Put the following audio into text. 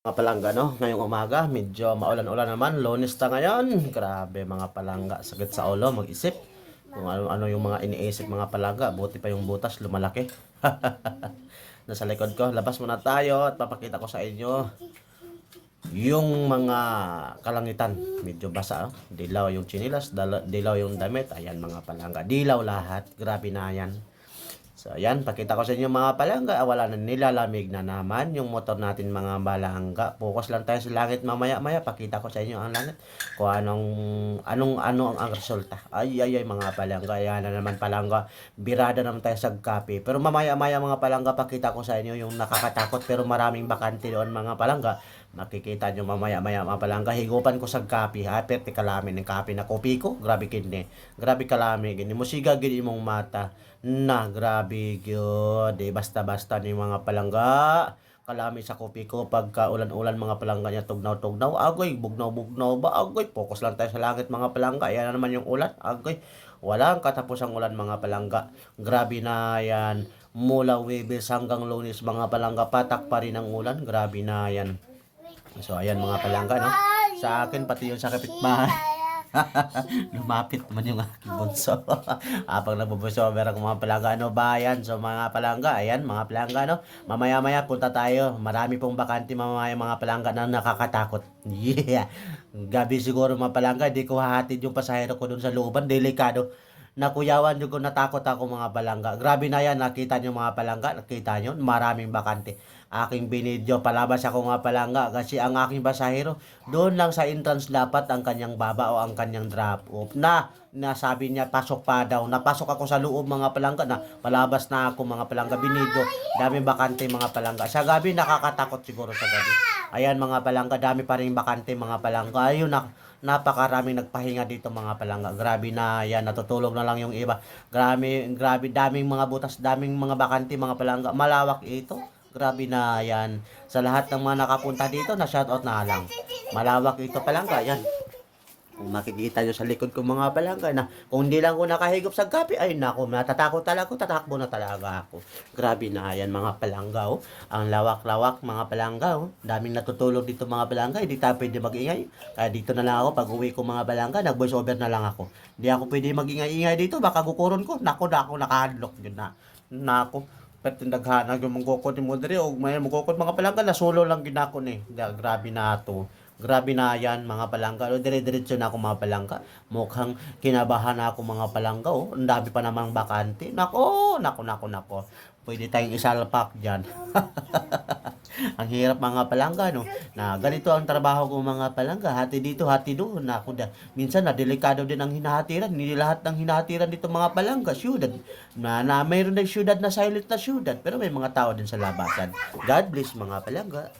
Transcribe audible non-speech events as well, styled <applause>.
Mga palangga, no? Ngayong umaga, medyo maulan-ulan naman. Lunes na ngayon. Grabe, mga palangga. Sakit sa ulo, mag-isip. Kung ano-ano yung mga iniisip mga palangga. Buti pa yung butas, lumalaki. <laughs> Nasa likod ko. Labas muna tayo at papakita ko sa inyo yung mga kalangitan. Medyo basa, oh. Dilaw yung chinilas, dilaw yung damit. Ayan, mga palangga. Dilaw lahat. Grabe na yan. So, ayan, pakita ko sa inyo mga palangga. Wala na nilalamig na naman yung motor natin mga palangga. Focus lang tayo sa langit mamaya-maya. Pakita ko sa inyo ang langit. Kung anong, anong, ano ang resulta. Ay, ay, ay, mga palangga. Ayan na naman palangga. Birada naman tayo sa kape. Pero mamaya-maya mga palangga, pakita ko sa inyo yung nakakatakot pero maraming bakante doon mga palangga. Makikita nyo mamaya-maya mga palangga. Higupan ko sa kape. Ha, perte kalami ng kape na kopi ko. Grabe kindi. Grabe kalami. Gini musiga, gini mong mata. Na, grabe gyud. Di basta-basta ni mga palangga. Kalami sa kopi ko pagka ulan-ulan mga palangga niya tugnaw-tugnaw. Agoy, bugnaw-bugnaw ba? Agoy, focus lang tayo sa langit mga palangga. Ayan na naman yung ulan. Agoy, walang katapusang ulan mga palangga. Grabe na yan. Mula Webes hanggang Lunes mga palangga. Patak pa rin ang ulan. Grabe na yan. So, ayan mga palangga, no? Sa akin, pati yung sa kapitbahay. <laughs> Lumapit naman yung aking bunso. <laughs> Habang nagbubunso, meron akong mga palangga, ano ba yan? So, mga palangga, ayan, mga palangga, no? Mamaya-maya, punta tayo. Marami pong bakante mamaya mga palangga na nakakatakot. <laughs> Yeah! Gabi siguro mga palangga, di ko hahatid yung pasahero ko dun sa looban. Delikado. Nakuyawan yung ko natakot ako mga palangga. Grabe na yan, nakita nyo mga palangga, nakita nyo, maraming bakante. Aking binidyo, palabas ako mga palangga kasi ang aking pasahero, doon lang sa entrance dapat ang kanyang baba o ang kanyang drop off na nasabi niya pasok pa daw. Napasok ako sa loob mga palangga na palabas na ako mga palangga binidyo. Daming bakante mga palangga. Sa gabi nakakatakot siguro sa gabi. Ayan mga palangga, dami pa rin bakante mga palangga. Ayun na napakaraming nagpahinga dito mga palangga. Grabe na yan, natutulog na lang yung iba. Grabe, grabe, daming mga butas, daming mga bakante mga palangga. Malawak ito. Grabe na yan. Sa lahat ng mga nakapunta dito, na shoutout na lang. Malawak ito palangga, yan. Kung makikita nyo sa likod ko mga palangga na kung hindi lang ko nakahigop sa gabi, ay nako, natatakot talaga ako, tatakbo na talaga ako. Grabe na yan mga palangga, oh. Ang lawak-lawak mga palangga, oh. Daming natutulog dito mga palangga, hindi tayo pwede mag-ingay. Kaya dito na lang ako, pag uwi ko mga palangga, nag-voice over na lang ako. Hindi ako pwede mag-ingay-ingay dito, baka gukuron ko. Nako, nako, nakahadlock yun na. Nako, pati naghanag yung mangkukot ni Mudri, o may mangkukot mga palangga, na solo lang ginako ni. Da, grabe na to. Grabe na yan mga palangga. O, dire-diretso na ako mga palangga. Mukhang kinabahan na ako mga palangga. Oh. Ang dami pa namang bakante. Nako, nako, nako, nako. Pwede tayong isalpak dyan. <laughs> ang hirap mga palangga, no? Na ganito ang trabaho ko mga palangga. Hati dito, hati doon. Na ako da. Minsan na delikado din ang hinahatiran. Hindi lahat ng hinahatiran dito mga palangga, syudad. Na, na mayroon din syudad na silent na syudad. Pero may mga tao din sa labasan. God bless mga palangga.